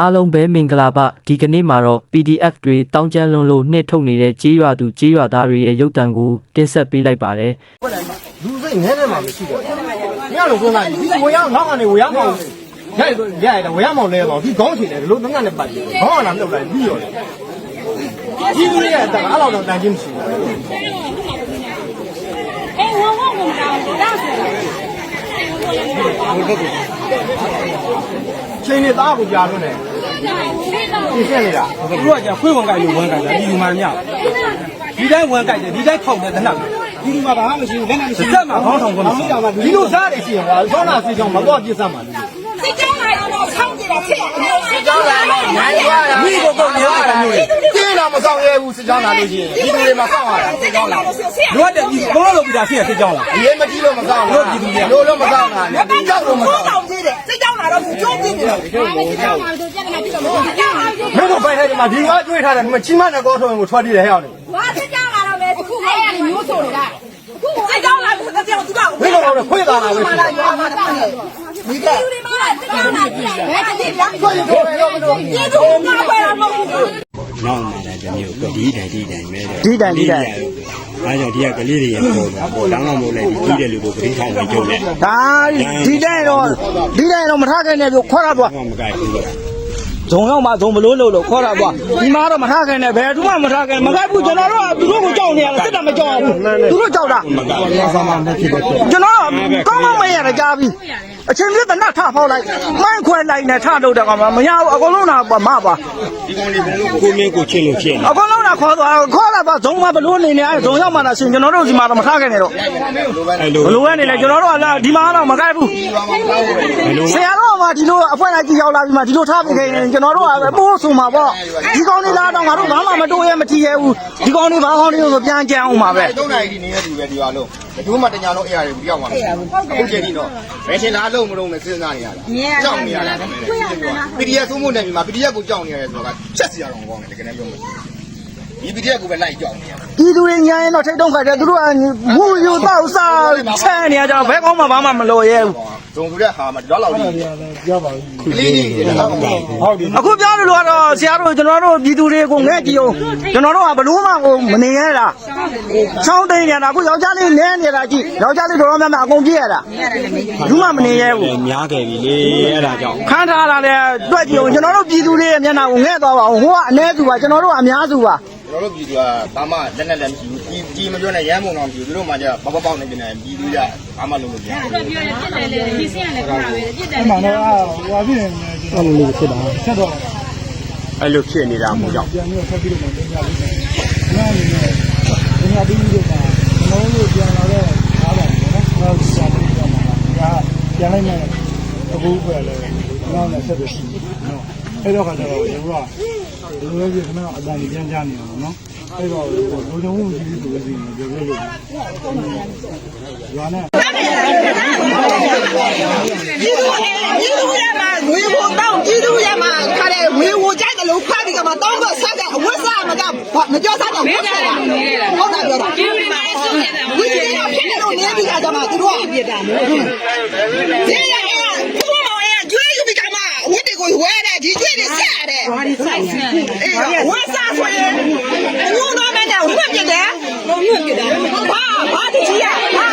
အားလုံးပဲမင်္ဂလာပါဒီကနေ့မှာတော့ PDF တွေတောင်းကျမ်းလွန်လို့နှိထုတ်နေတဲ့ကြေးရွာသူကြေးရွာသားတွေရဲ့ရုပ်တံကိုတင်ဆက်ပေးလိုက်ပါတယ်လူစိတ်ငဲနေမှာမရှိတော့ဘူးညလုံးသွန်းလိုက်ဒီဝေရောက်နောက်ကနေဝေရောက်မှာညရရရဝေရောက်မှာလဲတော့ဒီခေါင်းချင်တယ်ဒီလိုငငနဲ့ပတ်တယ်ခေါင်းကလာမြုပ်လိုက်ပြီးရောဒီလူရဲ့အတန်အဲ့လောက်တော့တန်ချင်းမရှိဘူးအေးဝေါဝေါမကောင်းဒါဆို ချင်းနေသားကိုကြားလို့နေပြည့်စက်နေတာသူကကြာခွေးဝန်ကြိုက်လို့ဝန်ကြိုက်တာဒီလူမှမရဒီတိုင်းဝန်ကြိုက်တယ်ဒီတိုင်းခောက်တယ်တနက်ဒီလူမှဘာမှမရှိဘူးလက်နဲ့မရှိဘူးစက်မှာခေါင်းထောင်ကုန်မရှိတာဒီလူစားတယ်ရှိရင်ဟာဆောနာစီချောင်းမတော့ပြစ်စမ်းပါဘူးစီချောင်းလိုက်အောင်ဆောင်းကြည့်တာဖြစ် ကြောင်းလာတော့နန်းသွားတာမိကိုကုန်ရောတာမျိုးတင်းတော့မဆောင်ရဲဘူးစစ်ကြောင်းလာလို့ရှိရင်ဒီလူတွေမှာဆောင်ရတာစစ်ကြောင်းလာလွတ်တယ်ဒီကိုလို့ပြီးတာဖြစ်ရစစ်ကြောင်းလာအရေးမကြီးလို့မဆောင်ဘူးဒီလူတွေလို့လို့မဆောင်တာနဲ့တင်းကြောက်လို့မဆောင်ဘူးစစ်ကြောင်းလာတော့သူကြိုးပြင်းတယ်စစ်ကြောင်းလာတော့ပြက်နေတာဖြစ်တော့မဟုတ်ဘူးမင်းတို့ပိုင်ထဲမှာဒီငါတွေးထားတယ်မချင်းမနဲ့ကောထုံးကိုထွက်ပြေးတယ်ဟဲ့အောင်လေဘာစစ်ကြောင်းလာတော့မယ်ခုကမျိုးစုံနေတာ ခွေလာတာပဲမလားရောမှာတာမိကလူတွေမှာတရားလာကြည့်ဘယ်တိလက်ခွေတော့မလို့ကျေးဇူးတင်ပါခွေလာမဟုတ်ဘူးနောက်မှာလည်းတမျိုးကဒီတိုင်ဒီတိုင်ပဲဒီတိုင်ဒီတိုင်အဲကြောင့်ဒီကကလေးတွေရပေါ်တာဟိုတောင်းတော့မို့လဲဒီကြီးတဲ့လူကိုပရင်းထောင်းဝင်ကြုံတယ်ဒါဒီတိုင်တော့ဒီတိုင်တော့မထားခဲ့နဲ့ပြောခွက်ရတော့မကိုက်ဘူး ဇုံရောက်မှဇုံမလို့လို့လို့ခေါ်တာပေါ့ဒီမှာတော့မထားခိုင်းနဲ့ဘယ်သူမှမထားခိုင်းမခိုင်းဘူးကျွန်တော်တို့ကသူတို့ကိုကြောက်နေရတယ်စစ်တာမကြောက်ဘူးသူတို့ကြောက်တာကျွန်တော်ကောင်းကောင်းမရတာကြားပြီ အချင်းပြတဲ့နတ်ထဖောက်လိုက်မိုင်းခွဲလိုက်နဲ့ထလို့တော့ကမရဘူးအကုန်လုံးတော့မပါဒီကောင်လေးဘုံကိုမင်းကိုချစ်လို့ဖြစ်နေအကုန်လုံးတော့ခေါ်သွားခေါ်လာပါဇုံမဘလို့နေနေအဲဇုံရောက်မှလားရှင်ကျွန်တော်တို့ဒီမှာတော့မထားခိုင်းနဲ့တော့အဲလိုဘလို့ပဲနေလဲကျွန်တော်တို့ကဒီမှာတော့မခိုင်းဘူးဘယ်လိုဆရာတော်ကဒီလိုအဖွဲ့လိုက်ကြည့်ရောက်လာပြီးမှဒီလိုထားပြီးခင်ကျွန်တော်တို့ကပိုးဆိုမှာပေါ့ဒီကောင်းလေးလားတော့ငါတို့ဘာမှမတိုးရဲမထီရဲဘူးဒီကောင်းလေးဘာကောင်းလေးဆိုပြန်ကြမ်းအောင်ပါပဲတုံးနိုင်ဒီနေတဲ့လူပဲဒီပါလို့ ဘယ်သူမှတညာလုံးအဲ့ရတယ်ဘူးပြောင်းပါမယ်ဟုတ်ကြည်ဒီတော့ဘယ်ထင်လားလုံးမလုံးနဲ့စဉ်းစားနေရတာကြောက်နေရတာပီဒီအက်သုံးဖို့နေပြီမှာပီဒီအက်ကိုကြောက်နေရတယ်ဆိုတော့ချက်စီရအောင်ကောင်းတယ်တကယ်လည်းပြောမယ်ဒီပီဒီအက်ကိုပဲလိုက်ကြောက်နေရဒီသူတွေညာရင်တော့ထိတ်တုံးခိုက်တယ်သူတို့ကဝူယူတော့စားဆဲနေကြတော့ဘဲကောင်းမှဘာမှမလို့ရဲဘူး ဇုံဆိုတဲ့ဟာမှာတော့လောက်ကြီးပြောပါဘူးကလေးကြီးတွေတော့ဟုတ်တယ်အခုပြောလို့တော့ဆရာတို့ကျွန်တော်တို့ပြည်သူတွေကိုငဲ့ကြည့်အောင်ကျွန်တော်တို့ကဘလို့မှကိုမနေရတာချောင်းသိနေတာအခုယောက်ျားလေးနဲနေတာကြည့်ယောက်ျားလေးတော်တော်များများအကုန်ပြည့်ရတာဘူးမှမနေရဲဘူးများခဲ့ပြီလေအဲ့ဒါကြောင့်ခန်းထားတာလည်းတွက်ကြည့်အောင်ကျွန်တော်တို့ပြည်သူတွေရဲ့မျက်နှာကိုငဲ့သွားပါအောင်ဟိုကအ ਨੇ စုပါကျွန်တော်တို့ကအများစုပါကျွန်တော်တို့ပြည်သူကဘာမှလက်နဲ့လည်းမရှိဘူး ကြီးကြီးမပြောနဲ့ရမ်းမုံအောင်ပြည်သူတို့မှကျပေါပေါပေါက်နေကြတယ်ပြည်သူကဘာမှလုပ်လို့မရဘူးပြောတယ်ပြစ်တယ်လေဒီစင်းကလည်းခေါ်တာပဲပြစ်တယ်မှန်တော့ဟိုအဖြစ်နေတယ်အဲ့လိုဖြစ်တာဆက်တော့အဲ့လိုဖြစ်နေတာမို့ကြောင့်ပြန်ပြီးဆက်ပြီးတော့ပြန်ကြည့်တယ်ညာနေတယ်ညာပြီးတော့ကျွန်တော်တို့ပြန်လာတော့အားပါတယ်နော်ဟောဆက်ပြီးတော့မှာဒါပြန်လိုက်မယ်အခုပဲလေနောက်နဲ့ဆက်ပြီးရှိတယ်နော်အဲ့တော့ခါကျတော့ကျွန်တော်က ဒီလိုကြီးခဏအတန်ကြီးပြန်ကြနေအောင်နော်အဲ့တော့လူလုံးမှုကြီးဆိုလို့ရှိရင်ပြောလို့ရွာနဲ့ပြည်သူအဲပြည်သူရမှာငွေဟိုတောင်းပြည်သူရမှာခါတဲ့ငွေဟိုကြိုက်တယ်လို့ဖတ်ပြီးကမှတောင်းတော့ဆက်တဲ့အဝတ်စားမကမကြောက်စားတော့ဝတ်စားတာဟုတ်တာပြောတာပြည်သူမှာဆုနေတယ်ဝိသေကဖြစ်နေလို့နေပြီးတာကြမှာသူတို့ကပြတာမျိုးဒီရအဲဘုမောအဲကျွေးပြီးကမှဝတ်တွေကိုဝဲတယ်ဒီကျွေး တွေဆက်ရတယ်ဘာဒီဆိုင်ဆက်အေးဝတ်စားဆိုရင်ဘုံတော့မနဲ့ဝတ်ပြတယ်ဘုံဝတ်ပြတယ်ဘာဘာဒီကြီးရဘာ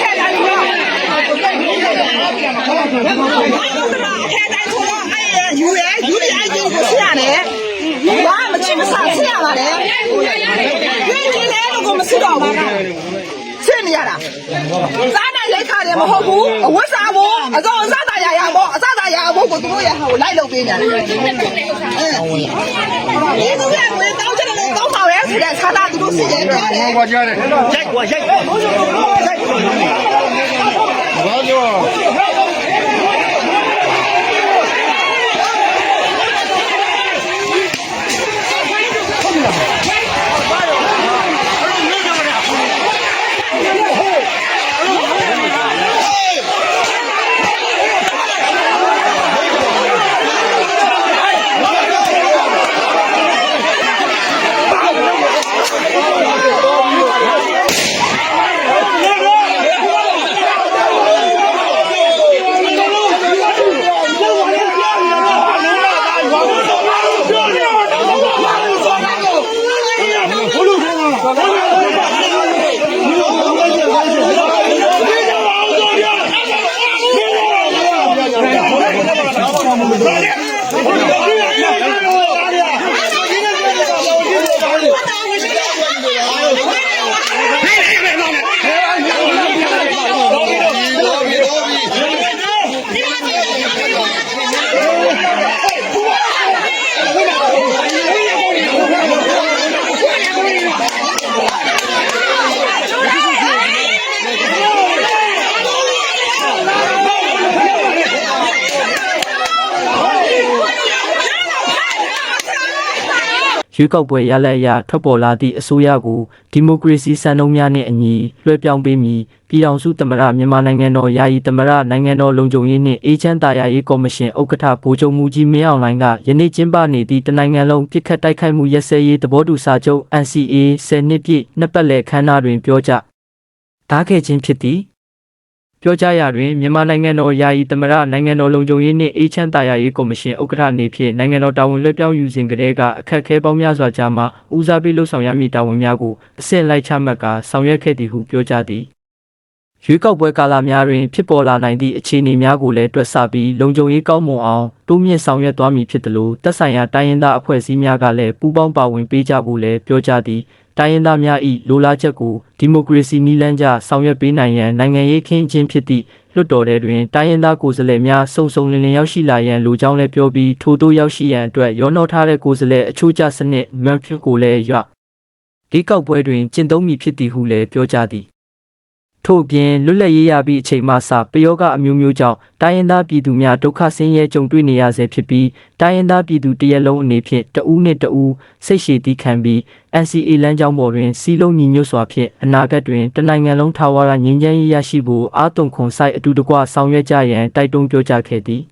ဆက်တယ်လို့ဘာလို့လဲထဲတိုင်းဆိုတော့အဲယူရဲယူရဲအရင်ကိုဆရာတယ်ဘာမချစ်မဆာဆရာပါလေဒီဒီလဲတော့မစတော့ဘူးဆင်းနေ ရတာစားနိုင်လက်ခါတယ်မဟုတ်ဘူးအဝတ်စားဖို့အစောအစားတာရရပေါ့အစားတာရဖို့ကိုသူတို့ရဟိုလိုက်လုပ်ပေးနေတယ်အဲဒီသူကငွေတောင်းချင်တယ်တောင်းပါရဲဆိုတဲ့ဆန္ဒသူတို့စီရဲပြောတယ်ဟောကြားတယ်ရိုက်ကွာရိုက်ဘာလို့ Yeah, yeah, yeah. ရွေးကောက်ပွဲရလဒ်အရထွက်ပေါ်လာသည့်အစိုးရကိုဒီမိုကရေစီစံနှုန်းများနှင့်အညီလွှဲပြောင်းပေးမည်ပြည်ထောင်စုသမ္မတမြန်မာနိုင်ငံတော်ယာယီသမ္မတနိုင်ငံတော်လုံခြုံရေးနှင့်အေဂျင့်တာယာရေးကော်မရှင်ဥက္ကဋ္ဌဗိုလ်ချုပ်မှုကြီးမင်းအောင်လှိုင်ကယနေ့ကျင်းပနေသည့်တနိုင်ငံလုံးပြစ်ခတ်တိုက်ခိုက်မှုရက်စဲရေးသဘောတူစာချုပ် NCA 10နှစ်ပြည့်နှစ်ပတ်လည်ခမ်းနားတွင်ပြောကြားထားခဲ့ခြင်းဖြစ်သည် ပြောကြားရာတွင်မြန်မာနိုင်ငံတော်ယာယီသမ္မတနိုင်ငံတော်လုံခြုံရေးနှင့်အေးချမ်းသာယာရေးကော်မရှင်ဥက္ကဋ္ဌအနေဖြင့်နိုင်ငံတော်တာဝန်လွှဲပြောင်းယူစဉ်ကတည်းကအခက်အခဲပေါင်းများစွာကြားမှာဦးစားပေးလှုပ်ဆောင်ရမည့်တာဝန်များကိုအဆင့်လိုက်ချမှတ်ကာဆောင်ရွက်ခဲ့သည်ဟုပြောကြားသည်ရွေးကောက်ပွဲကာလများတွင်ဖြစ်ပေါ်လာနိုင်သည့်အခြေအနေများကိုလည်းတွက်ဆပြီးလုံခြုံရေးကောင်းမွန်အောင်တိုးမြင့်ဆောင်ရွက်သွားမည်ဖြစ်သလိုသက်ဆိုင်ရာတိုင်းရင်းသားအဖွဲ့အစည်းများကလည်းပူးပေါင်းပါဝင်ပေးကြဖို့လည်းပြောကြားသည် တိုင်းရင်းသားများ၏လိုလားချက်ကိုဒီမိုကရေစီနည်းလမ်းကျဆောင်ရွက်ပေးနိုင်ရန်နိုင်ငံရေးခင်းချင်းဖြစ်သည့်လွှတ်တော်ထဲတွင်တိုင်းရင်းသားကိုယ်စားလှယ်များစုံစုံလင်လင်ရောက်ရှိလာရန်လိုကြောင်းလည်းပြောပြီးထို့သို့ရောက်ရှိရန်အတွက်ရောနှောထားတဲ့ကိုယ်စားလှယ်အချို့ကျစနစ်မန်ဖြစ်ကိုလည်းရွဒီကောက်ပွဲတွင်ကျင့်သုံးမည်ဖြစ်သည်ဟုလည်းပြောကြားသည် ထို့ပြင်လွတ်လပ်ရေးရပြီးအချိန်မှစပယောဂအမျိုးမျိုးကြောင့်တိုင်းရင်းသားပြည်သူများဒုက္ခဆင်းရဲကြုံတွေ့နေရဆဲဖြစ်ပြီးတိုင်းရင်းသားပြည်သူတရက်လုံးအနေဖြင့်တဦးနှင့်တဦးစိတ်ရှည်သီးခံပြီး NCA လမ်းကြောင်းပေါ်တွင်စီလုံးညီညွတ်စွာဖြင့်အနာဂတ်တွင်တနိုင်ငံလုံးထာဝရငြိမ်းချမ်းရေးရရှိဖို့အာသွန်ခွန်ဆိုင်အတူတကွဆောင်ရွက်ကြရန်တိုက်တွန်းပြောကြားခဲ့သည်